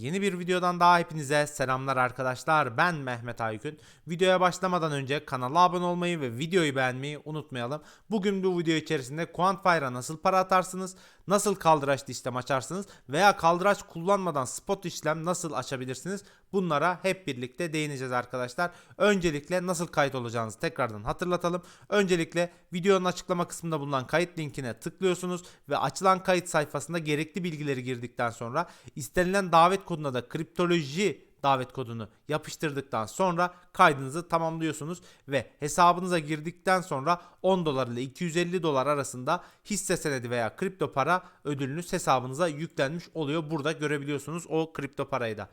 Yeni bir videodan daha hepinize selamlar arkadaşlar. Ben Mehmet Aykün. Videoya başlamadan önce kanala abone olmayı ve videoyu beğenmeyi unutmayalım. Bugün bu video içerisinde Quantfire'a nasıl para atarsınız, nasıl kaldıraçlı işlem açarsınız veya kaldıraç kullanmadan spot işlem nasıl açabilirsiniz? Bunlara hep birlikte değineceğiz arkadaşlar. Öncelikle nasıl kayıt olacağınızı tekrardan hatırlatalım. Öncelikle videonun açıklama kısmında bulunan kayıt linkine tıklıyorsunuz ve açılan kayıt sayfasında gerekli bilgileri girdikten sonra istenilen davet koduna da kriptoloji davet kodunu yapıştırdıktan sonra kaydınızı tamamlıyorsunuz ve hesabınıza girdikten sonra 10 dolar ile 250 dolar arasında hisse senedi veya kripto para ödülünüz hesabınıza yüklenmiş oluyor. Burada görebiliyorsunuz o kripto parayı da.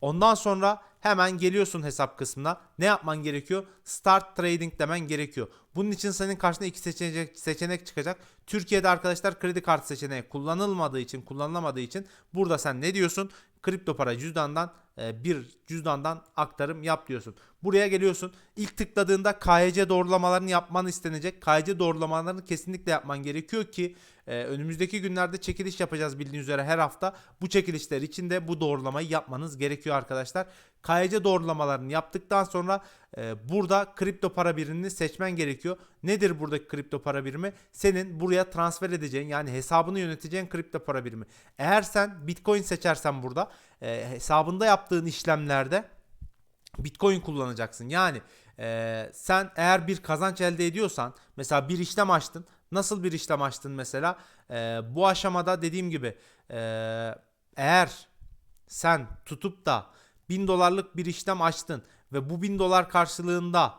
Ondan sonra hemen geliyorsun hesap kısmına. Ne yapman gerekiyor? Start trading demen gerekiyor. Bunun için senin karşına iki seçenek, seçenek çıkacak. Türkiye'de arkadaşlar kredi kartı seçeneği kullanılmadığı için, kullanılamadığı için burada sen ne diyorsun? Kripto para cüzdandan bir cüzdandan aktarım yap diyorsun. Buraya geliyorsun. İlk tıkladığında KYC doğrulamalarını yapman istenecek. KYC doğrulamalarını kesinlikle yapman gerekiyor ki e, önümüzdeki günlerde çekiliş yapacağız bildiğiniz üzere her hafta. Bu çekilişler için de bu doğrulamayı yapmanız gerekiyor arkadaşlar. KYC doğrulamalarını yaptıktan sonra e, burada kripto para birimini seçmen gerekiyor. Nedir buradaki kripto para birimi? Senin buraya transfer edeceğin yani hesabını yöneteceğin kripto para birimi. Eğer sen Bitcoin seçersen burada e, hesabında yaptığın işlemlerde Bitcoin kullanacaksın. Yani e, sen eğer bir kazanç elde ediyorsan mesela bir işlem açtın. Nasıl bir işlem açtın mesela? E, bu aşamada dediğim gibi e, eğer sen tutup da 1000 dolarlık bir işlem açtın ve bu 1000 dolar karşılığında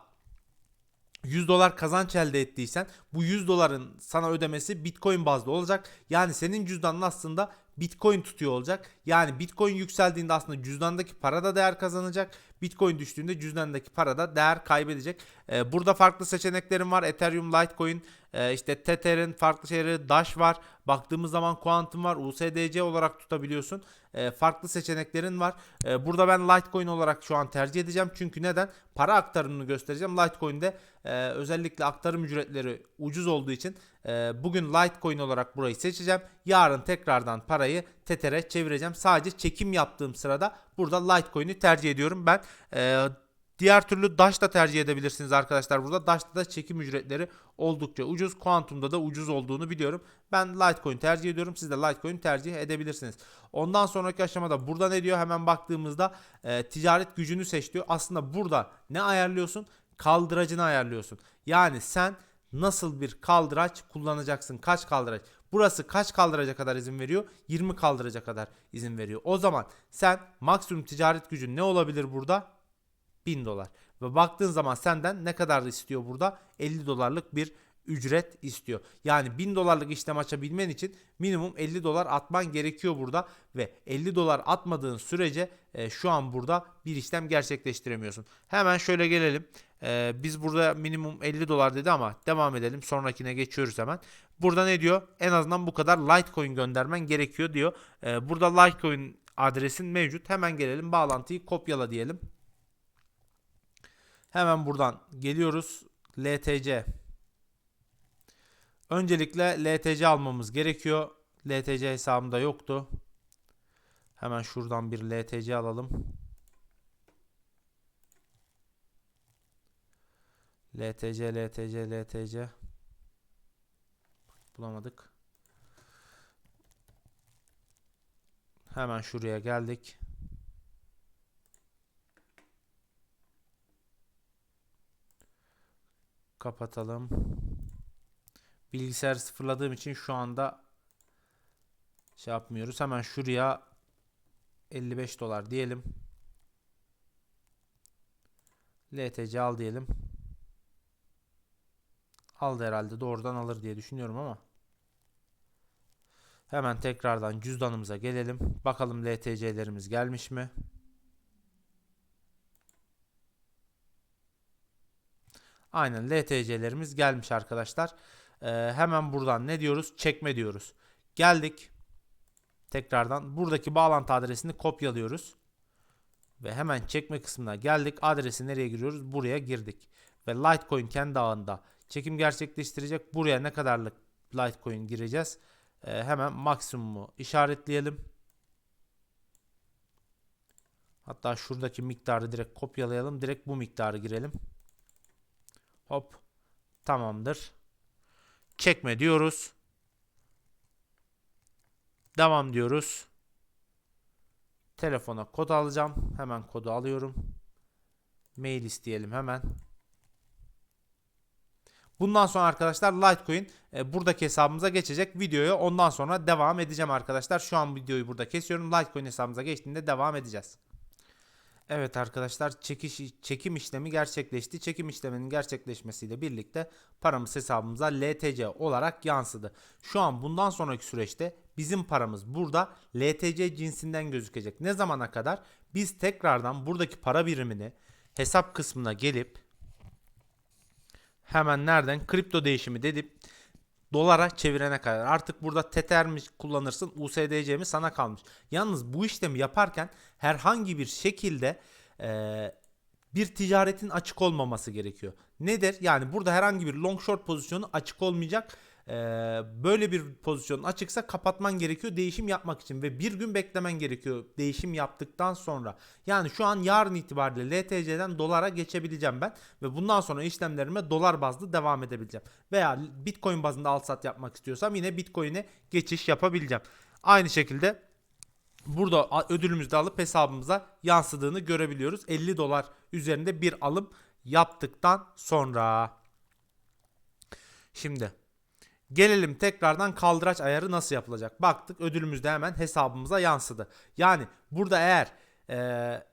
100 dolar kazanç elde ettiysen bu 100 doların sana ödemesi Bitcoin bazlı olacak. Yani senin cüzdanın aslında Bitcoin tutuyor olacak. Yani Bitcoin yükseldiğinde aslında cüzdandaki para da değer kazanacak. Bitcoin düştüğünde cüzdandaki para da değer kaybedecek. Ee, burada farklı seçeneklerim var. Ethereum, Litecoin, e, işte Tether'in farklı şeyleri, Dash var. Baktığımız zaman Quantum var. USDC olarak tutabiliyorsun. E, farklı seçeneklerin var. E, burada ben Litecoin olarak şu an tercih edeceğim. Çünkü neden? Para aktarımını göstereceğim. Litecoin'de e, özellikle aktarım ücretleri ucuz olduğu için e, bugün Litecoin olarak burayı seçeceğim. Yarın tekrardan parayı Tether'e çevireceğim. Sadece çekim yaptığım sırada burada Litecoin'i tercih ediyorum. Ben e, Diğer türlü Dash da tercih edebilirsiniz arkadaşlar burada. Dash'ta da çekim ücretleri oldukça ucuz. Quantum'da da ucuz olduğunu biliyorum. Ben Litecoin tercih ediyorum. Siz de Litecoin tercih edebilirsiniz. Ondan sonraki aşamada burada ne diyor? Hemen baktığımızda e, ticaret gücünü seç diyor. Aslında burada ne ayarlıyorsun? Kaldıracını ayarlıyorsun. Yani sen nasıl bir kaldıraç kullanacaksın? Kaç kaldıraç? Burası kaç kaldıraca kadar izin veriyor? 20 kaldıraca kadar izin veriyor. O zaman sen maksimum ticaret gücün ne olabilir burada? 1000 dolar. Ve baktığın zaman senden ne kadar istiyor burada? 50 dolarlık bir ücret istiyor. Yani 1000 dolarlık işlem açabilmen için minimum 50 dolar atman gerekiyor burada ve 50 dolar atmadığın sürece e, şu an burada bir işlem gerçekleştiremiyorsun. Hemen şöyle gelelim. E, biz burada minimum 50 dolar dedi ama devam edelim. Sonrakine geçiyoruz hemen. Burada ne diyor? En azından bu kadar Litecoin göndermen gerekiyor diyor. E, burada Litecoin adresin mevcut. Hemen gelelim bağlantıyı kopyala diyelim. Hemen buradan geliyoruz. LTC. Öncelikle LTC almamız gerekiyor. LTC hesabımda yoktu. Hemen şuradan bir LTC alalım. LTC, LTC, LTC. Bulamadık. Hemen şuraya geldik. Kapatalım. Bilgisayar sıfırladığım için şu anda şey yapmıyoruz. Hemen şuraya 55 dolar diyelim. LTC al diyelim. Aldı herhalde doğrudan alır diye düşünüyorum ama. Hemen tekrardan cüzdanımıza gelelim. Bakalım LTC'lerimiz gelmiş mi? Aynen LTC'lerimiz gelmiş arkadaşlar. Ee, hemen buradan ne diyoruz? Çekme diyoruz. Geldik. Tekrardan buradaki bağlantı adresini kopyalıyoruz. Ve hemen çekme kısmına geldik. Adresi nereye giriyoruz? Buraya girdik. Ve Litecoin kendi ağında çekim gerçekleştirecek. Buraya ne kadarlık Litecoin gireceğiz? Ee, hemen maksimumu işaretleyelim. Hatta şuradaki miktarı direkt kopyalayalım. Direkt bu miktarı girelim. Hop. Tamamdır. Çekme diyoruz. Devam diyoruz. Telefona kod alacağım. Hemen kodu alıyorum. Mail isteyelim hemen. Bundan sonra arkadaşlar Litecoin e, buradaki hesabımıza geçecek. Videoya ondan sonra devam edeceğim arkadaşlar. Şu an videoyu burada kesiyorum. Litecoin hesabımıza geçtiğinde devam edeceğiz. Evet arkadaşlar çekiş, çekim işlemi gerçekleşti. Çekim işleminin gerçekleşmesiyle birlikte paramız hesabımıza LTC olarak yansıdı. Şu an bundan sonraki süreçte bizim paramız burada LTC cinsinden gözükecek. Ne zamana kadar? Biz tekrardan buradaki para birimini hesap kısmına gelip hemen nereden kripto değişimi dedip dolara çevirene kadar. Artık burada Tether mi kullanırsın USDC mi sana kalmış. Yalnız bu işlemi yaparken herhangi bir şekilde eee, bir ticaretin açık olmaması gerekiyor. Nedir? Yani burada herhangi bir long short pozisyonu açık olmayacak. Eee, böyle bir pozisyonun açıksa kapatman gerekiyor değişim yapmak için ve bir gün beklemen gerekiyor değişim yaptıktan sonra. Yani şu an yarın itibariyle LTC'den dolara geçebileceğim ben ve bundan sonra işlemlerime dolar bazlı devam edebileceğim. Veya Bitcoin bazında al sat yapmak istiyorsam yine Bitcoin'e geçiş yapabileceğim. Aynı şekilde burada ödülümüzü alıp hesabımıza yansıdığını görebiliyoruz. 50 dolar üzerinde bir alım yaptıktan sonra. Şimdi Gelelim tekrardan kaldıraç ayarı nasıl yapılacak? Baktık ödülümüz de hemen hesabımıza yansıdı. Yani burada eğer eee,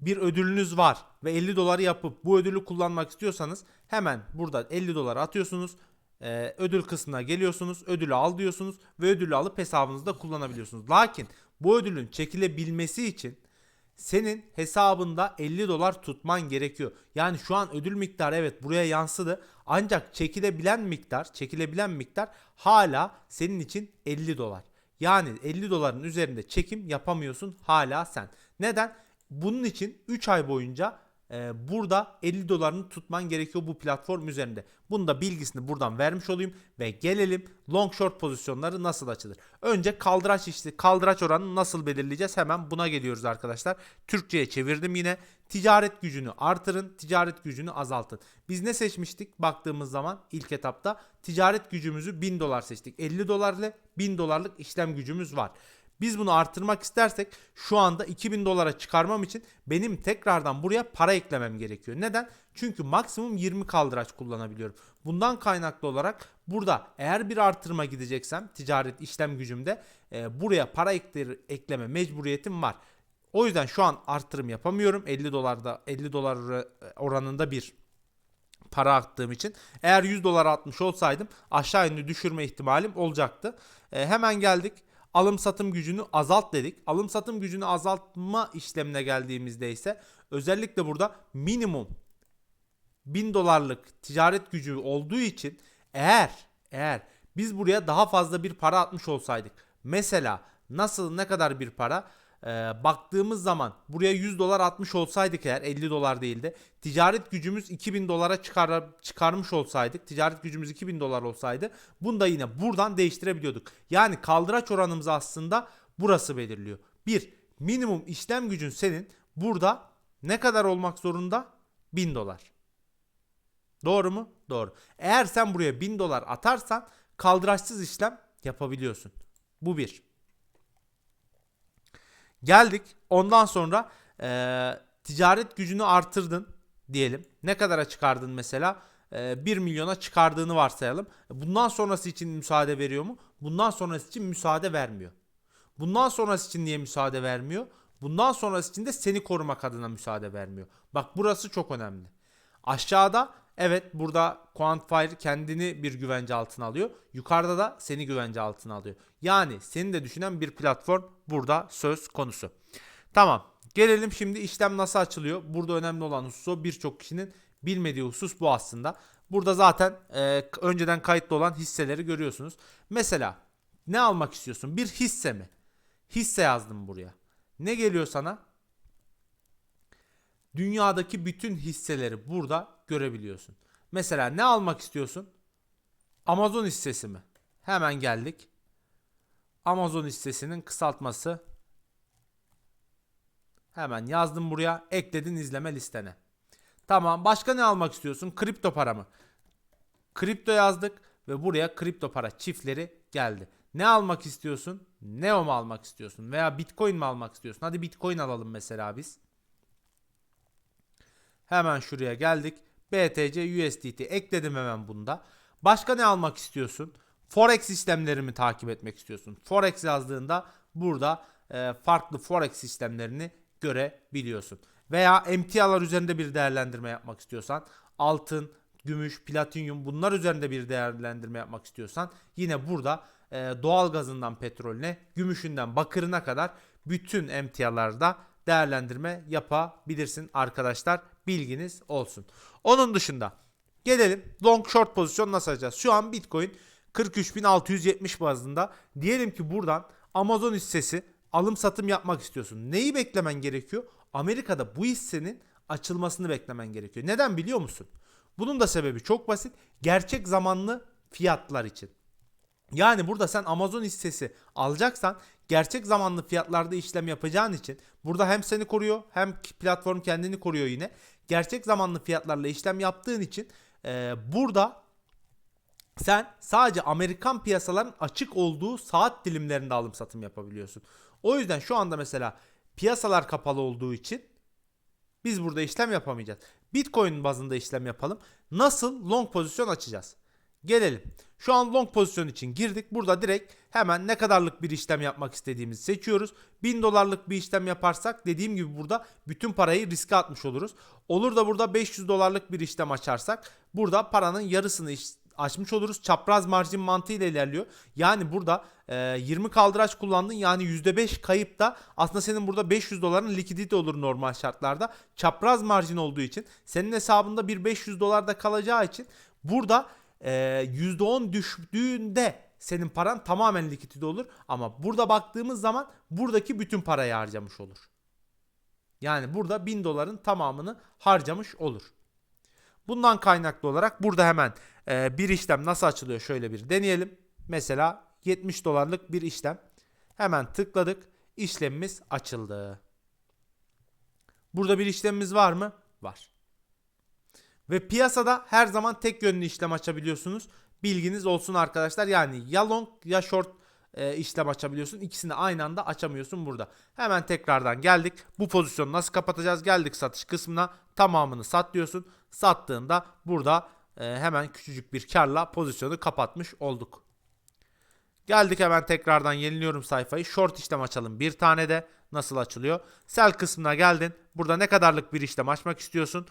bir ödülünüz var ve 50 doları yapıp bu ödülü kullanmak istiyorsanız hemen burada 50 dolar atıyorsunuz. Eee, ödül kısmına geliyorsunuz. Ödülü al diyorsunuz ve ödülü alıp hesabınızda kullanabiliyorsunuz. Lakin bu ödülün çekilebilmesi için senin hesabında 50 dolar tutman gerekiyor. Yani şu an ödül miktarı evet buraya yansıdı. Ancak çekilebilen miktar, çekilebilen miktar hala senin için 50 dolar. Yani 50 doların üzerinde çekim yapamıyorsun hala sen. Neden? Bunun için 3 ay boyunca e, burada 50 dolarını tutman gerekiyor bu platform üzerinde. Bunu da bilgisini buradan vermiş olayım ve gelelim long short pozisyonları nasıl açılır. Önce kaldıraç işte kaldıraç oranını nasıl belirleyeceğiz? Hemen buna geliyoruz arkadaşlar. Türkçe'ye çevirdim yine. Ticaret gücünü artırın, ticaret gücünü azaltın. Biz ne seçmiştik baktığımız zaman ilk etapta? Ticaret gücümüzü 1000 dolar seçtik. 50 dolar ile 1000 dolarlık işlem gücümüz var. Biz bunu artırmak istersek şu anda 2000 dolara çıkarmam için benim tekrardan buraya para eklemem gerekiyor. Neden? Çünkü maksimum 20 kaldıraç kullanabiliyorum. Bundan kaynaklı olarak burada eğer bir artırma gideceksem ticaret işlem gücümde e, buraya para ekler, ekleme mecburiyetim var. O yüzden şu an artırım yapamıyorum. 50 dolarda 50 dolar oranında bir para attığım için. Eğer 100 dolar atmış olsaydım aşağı yönlü düşürme ihtimalim olacaktı. E, hemen geldik. Alım satım gücünü azalt dedik. Alım satım gücünü azaltma işlemine geldiğimizde ise özellikle burada minimum 1000 dolarlık ticaret gücü olduğu için eğer eğer biz buraya daha fazla bir para atmış olsaydık mesela nasıl ne kadar bir para Ee, baktığımız zaman buraya 100 dolar atmış olsaydık eğer 50 dolar değil de ticaret gücümüz 2000 dolara çıkar, çıkarmış olsaydık ticaret gücümüz 2000 dolar olsaydı bunu da yine buradan değiştirebiliyorduk. Yani kaldıraç oranımız aslında burası belirliyor. Bir minimum işlem gücün senin burada ne kadar olmak zorunda? 1000 dolar. Doğru mu? Doğru. Eğer sen buraya 1000 dolar atarsan kaldıraçsız işlem yapabiliyorsun. Bu bir. Geldik. Ondan sonra eee, ticaret gücünü artırdın diyelim. Ne kadara çıkardın mesela? Eee 1 milyona çıkardığını varsayalım. Bundan sonrası için müsaade veriyor mu? Bundan sonrası için müsaade vermiyor. Bundan sonrası için niye müsaade vermiyor? Bundan sonrası için de seni korumak adına müsaade vermiyor. Bak burası çok önemli. Aşağıda evet burada Quantifier kendini bir güvence altına alıyor. Yukarıda da seni güvence altına alıyor. Yani seni de düşünen bir platform burada söz konusu. Tamam. Gelelim şimdi işlem nasıl açılıyor? Burada önemli olan husus. Birçok kişinin bilmediği husus bu aslında. Burada zaten e, önceden kayıtlı olan hisseleri görüyorsunuz. Mesela ne almak istiyorsun? Bir hisse mi? Hisse yazdım buraya. Ne geliyor sana? Dünyadaki bütün hisseleri burada görebiliyorsun. Mesela ne almak istiyorsun? Amazon hissesi mi? Hemen geldik. Amazon hissesinin kısaltması Hemen yazdım buraya. Ekledin izleme listene. Tamam. Başka ne almak istiyorsun? Kripto para mı? Kripto yazdık ve buraya kripto para çiftleri geldi. Ne almak istiyorsun? Neo mu almak istiyorsun? Veya Bitcoin mi almak istiyorsun? Hadi Bitcoin alalım mesela biz. Hemen şuraya geldik. BTC USDT ekledim hemen bunda. Başka ne almak istiyorsun? Forex işlemlerimi takip etmek istiyorsun. Forex yazdığında burada e, farklı forex işlemlerini görebiliyorsun. Veya emtialar üzerinde bir değerlendirme yapmak istiyorsan altın, gümüş, platinyum bunlar üzerinde bir değerlendirme yapmak istiyorsan yine burada e, doğal gazından petrolüne, gümüşünden bakırına kadar bütün emtialarda değerlendirme yapabilirsin arkadaşlar. Bilginiz olsun. Onun dışında gelelim long short pozisyon nasıl açacağız? Şu an Bitcoin 43.670 bazında. Diyelim ki buradan Amazon hissesi alım satım yapmak istiyorsun. Neyi beklemen gerekiyor? Amerika'da bu hissenin açılmasını beklemen gerekiyor. Neden biliyor musun? Bunun da sebebi çok basit. Gerçek zamanlı fiyatlar için. Yani burada sen Amazon hissesi alacaksan gerçek zamanlı fiyatlarda işlem yapacağın için burada hem seni koruyor hem platform kendini koruyor yine. Gerçek zamanlı fiyatlarla işlem yaptığın için e, burada sen sadece Amerikan piyasaların açık olduğu saat dilimlerinde alım satım yapabiliyorsun. O yüzden şu anda mesela piyasalar kapalı olduğu için biz burada işlem yapamayacağız. Bitcoin bazında işlem yapalım. Nasıl long pozisyon açacağız? Gelelim. Şu an long pozisyon için girdik. Burada direkt hemen ne kadarlık bir işlem yapmak istediğimizi seçiyoruz. 1000 dolarlık bir işlem yaparsak dediğim gibi burada bütün parayı riske atmış oluruz. Olur da burada 500 dolarlık bir işlem açarsak burada paranın yarısını açmış oluruz. Çapraz marjin mantığıyla ilerliyor. Yani burada e, 20 kaldıraç kullandın yani %5 kayıp da aslında senin burada 500 doların likidite olur normal şartlarda. Çapraz marjin olduğu için senin hesabında bir 500 dolar da kalacağı için burada e, %10 düştüğünde senin paran tamamen likidite olur. Ama burada baktığımız zaman buradaki bütün parayı harcamış olur. Yani burada 1000 doların tamamını harcamış olur. Bundan kaynaklı olarak burada hemen e, bir işlem nasıl açılıyor şöyle bir deneyelim. Mesela 70 dolarlık bir işlem. Hemen tıkladık. İşlemimiz açıldı. Burada bir işlemimiz var mı? Var. Ve piyasada her zaman tek yönlü işlem açabiliyorsunuz. Bilginiz olsun arkadaşlar. Yani ya long ya short e, işlem açabiliyorsun. İkisini aynı anda açamıyorsun burada. Hemen tekrardan geldik. Bu pozisyonu nasıl kapatacağız? Geldik satış kısmına. Tamamını sat diyorsun. Sattığında burada e, hemen küçücük bir karla pozisyonu kapatmış olduk. Geldik hemen tekrardan yeniliyorum sayfayı. Short işlem açalım. Bir tane de nasıl açılıyor? Sell kısmına geldin. Burada ne kadarlık bir işlem açmak istiyorsun?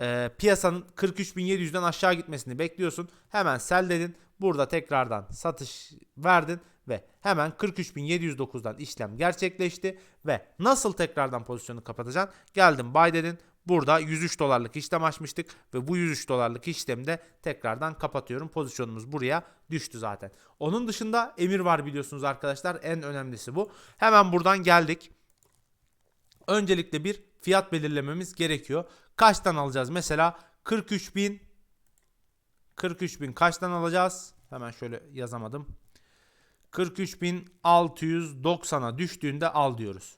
Ee, piyasanın 43.700'den aşağı gitmesini bekliyorsun. Hemen sell dedin. Burada tekrardan satış verdin ve hemen 43.709'dan işlem gerçekleşti ve nasıl tekrardan pozisyonu kapatacaksın? Geldim buy dedin. Burada 103 dolarlık işlem açmıştık ve bu 103 dolarlık işlemde tekrardan kapatıyorum. Pozisyonumuz buraya düştü zaten. Onun dışında emir var biliyorsunuz arkadaşlar. En önemlisi bu. Hemen buradan geldik. Öncelikle bir fiyat belirlememiz gerekiyor. Kaçtan alacağız? Mesela 43 bin 43 bin kaçtan alacağız? Hemen şöyle yazamadım. 43.690'a düştüğünde al diyoruz.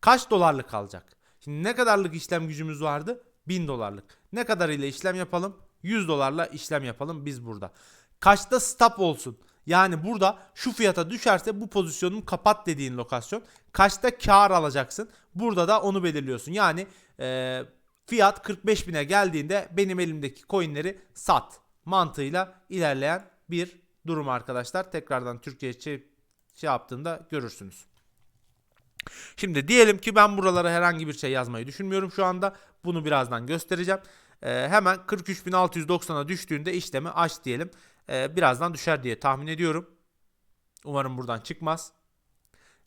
Kaç dolarlık alacak? Şimdi ne kadarlık işlem gücümüz vardı? 1000 dolarlık. Ne kadar ile işlem yapalım? 100 dolarla işlem yapalım biz burada. Kaçta stop olsun? Yani burada şu fiyata düşerse bu pozisyonun kapat dediğin lokasyon. Kaçta kar alacaksın? Burada da onu belirliyorsun. Yani e, fiyat 45 bine geldiğinde benim elimdeki coinleri sat mantığıyla ilerleyen bir durum arkadaşlar. Tekrardan Türkiye şey, şey yaptığında görürsünüz. Şimdi diyelim ki ben buralara herhangi bir şey yazmayı düşünmüyorum şu anda. Bunu birazdan göstereceğim. Ee, hemen 43.690'a düştüğünde işlemi aç diyelim. Ee, birazdan düşer diye tahmin ediyorum. Umarım buradan çıkmaz.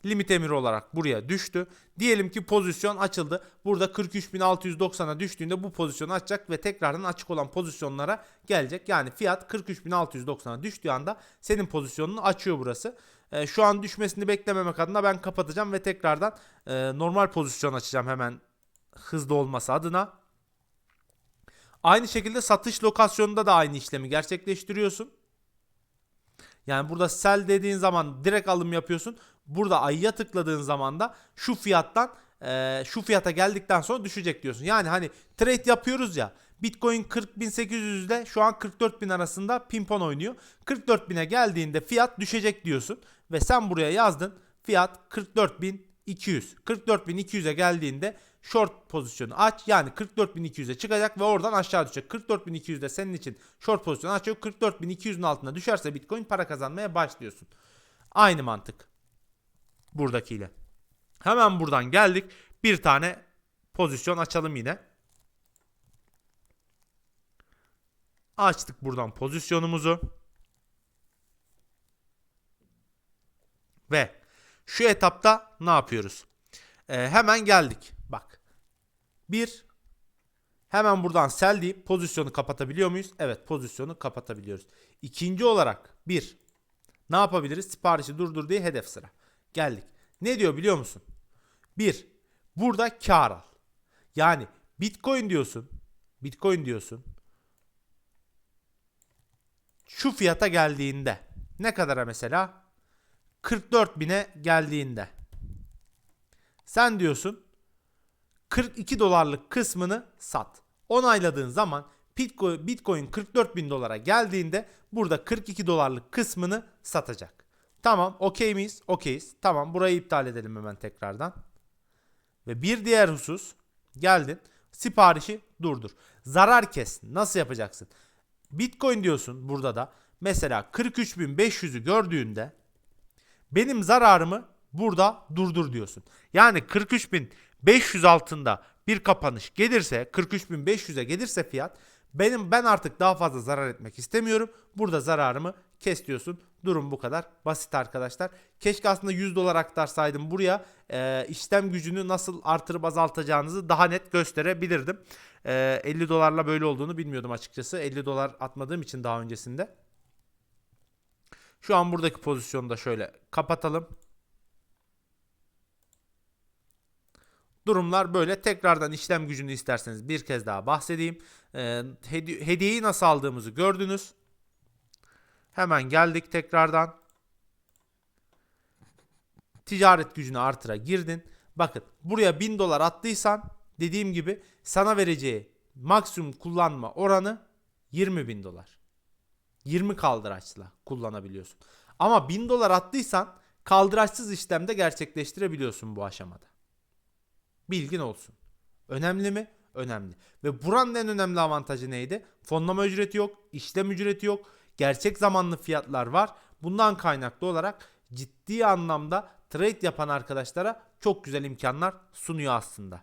Limit emiri olarak buraya düştü. Diyelim ki pozisyon açıldı. Burada 43.690'a düştüğünde bu pozisyonu açacak ve tekrardan açık olan pozisyonlara gelecek. Yani fiyat 43.690'a düştüğü anda senin pozisyonunu açıyor burası. E, şu an düşmesini beklememek adına ben kapatacağım ve tekrardan e, normal pozisyon açacağım hemen hızlı olması adına. Aynı şekilde satış lokasyonunda da aynı işlemi gerçekleştiriyorsun. Yani burada sell dediğin zaman direkt alım yapıyorsun. Burada ayıya tıkladığın zaman da şu fiyattan e, şu fiyata geldikten sonra düşecek diyorsun. Yani hani trade yapıyoruz ya. Bitcoin 40.800'de şu an 44.000 arasında pimpon oynuyor. 44.000'e geldiğinde fiyat düşecek diyorsun. Ve sen buraya yazdın. Fiyat 44.200. 44.200'e geldiğinde short pozisyonu aç. Yani 44.200'e çıkacak ve oradan aşağı düşecek. 44.200'de senin için short pozisyonu açıyor. 44.200'ün altına düşerse Bitcoin para kazanmaya başlıyorsun. Aynı mantık. Buradakiyle. Hemen buradan geldik. Bir tane pozisyon açalım yine. Açtık buradan pozisyonumuzu. Ve şu etapta ne yapıyoruz? Ee, hemen geldik. Bak. Bir. Hemen buradan sell deyip pozisyonu kapatabiliyor muyuz? Evet pozisyonu kapatabiliyoruz. İkinci olarak bir. Ne yapabiliriz? Siparişi durdur diye hedef sıra. Geldik. Ne diyor biliyor musun? Bir. Burada kar al. Yani Bitcoin diyorsun. Bitcoin diyorsun. Şu fiyata geldiğinde. Ne kadara mesela? 44 bine geldiğinde. Sen diyorsun 42 dolarlık kısmını sat. Onayladığın zaman Bitcoin, Bitcoin 44 bin dolara geldiğinde burada 42 dolarlık kısmını satacak. Tamam okey miyiz? Okeyiz. Tamam burayı iptal edelim hemen tekrardan. Ve bir diğer husus geldin siparişi durdur. Zarar kes. Nasıl yapacaksın? Bitcoin diyorsun burada da. Mesela 43.500'ü gördüğünde benim zararımı burada durdur diyorsun. Yani 43.500 altında bir kapanış gelirse 43.500'e gelirse fiyat benim ben artık daha fazla zarar etmek istemiyorum. Burada zararımı kes diyorsun. Durum bu kadar basit arkadaşlar. Keşke aslında 100 dolar aktarsaydım buraya e, işlem gücünü nasıl artırıp azaltacağınızı daha net gösterebilirdim. E, 50 dolarla böyle olduğunu bilmiyordum açıkçası. 50 dolar atmadığım için daha öncesinde. Şu an buradaki pozisyonu da şöyle kapatalım. Durumlar böyle. Tekrardan işlem gücünü isterseniz bir kez daha bahsedeyim. Ee, hedi- hediyeyi nasıl aldığımızı gördünüz. Hemen geldik tekrardan. Ticaret gücünü artıra girdin. Bakın buraya 1000 dolar attıysan dediğim gibi sana vereceği maksimum kullanma oranı 20 bin dolar. 20 kaldıraçla kullanabiliyorsun. Ama 1000 dolar attıysan kaldıraçsız işlemde gerçekleştirebiliyorsun bu aşamada. Bilgin olsun. Önemli mi? Önemli. Ve buranın en önemli avantajı neydi? Fonlama ücreti yok, işlem ücreti yok, gerçek zamanlı fiyatlar var. Bundan kaynaklı olarak ciddi anlamda trade yapan arkadaşlara çok güzel imkanlar sunuyor aslında.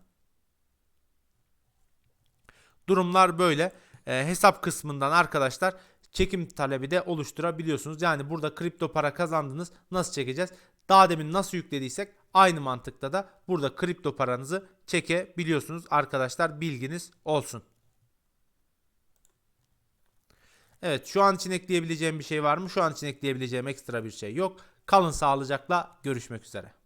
Durumlar böyle. E, hesap kısmından arkadaşlar çekim talebi de oluşturabiliyorsunuz. Yani burada kripto para kazandınız. Nasıl çekeceğiz? Daha demin nasıl yüklediysek aynı mantıkta da burada kripto paranızı çekebiliyorsunuz arkadaşlar bilginiz olsun. Evet şu an için ekleyebileceğim bir şey var mı? Şu an için ekleyebileceğim ekstra bir şey yok. Kalın sağlıcakla görüşmek üzere.